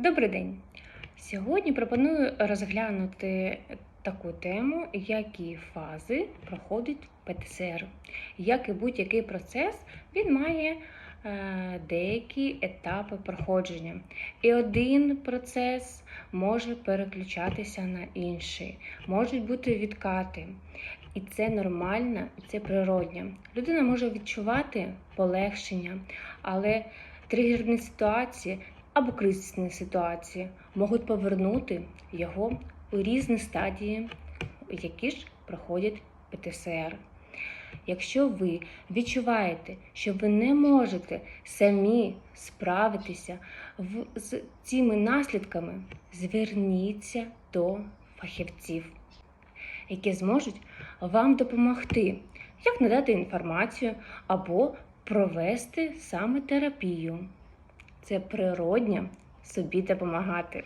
Добрий день! Сьогодні пропоную розглянути таку тему, які фази проходить ПТСР. Як і будь-який процес, він має е, деякі етапи проходження. І один процес може переключатися на інший, можуть бути відкати. І це нормально, і це природньо. Людина може відчувати полегшення, але тригерні ситуації або кризисні ситуації можуть повернути його у різні стадії, які ж проходять ПТСР. Якщо ви відчуваєте, що ви не можете самі справитися з цими наслідками, зверніться до фахівців, які зможуть вам допомогти, як надати інформацію або провести саме терапію. Це природньо собі допомагати.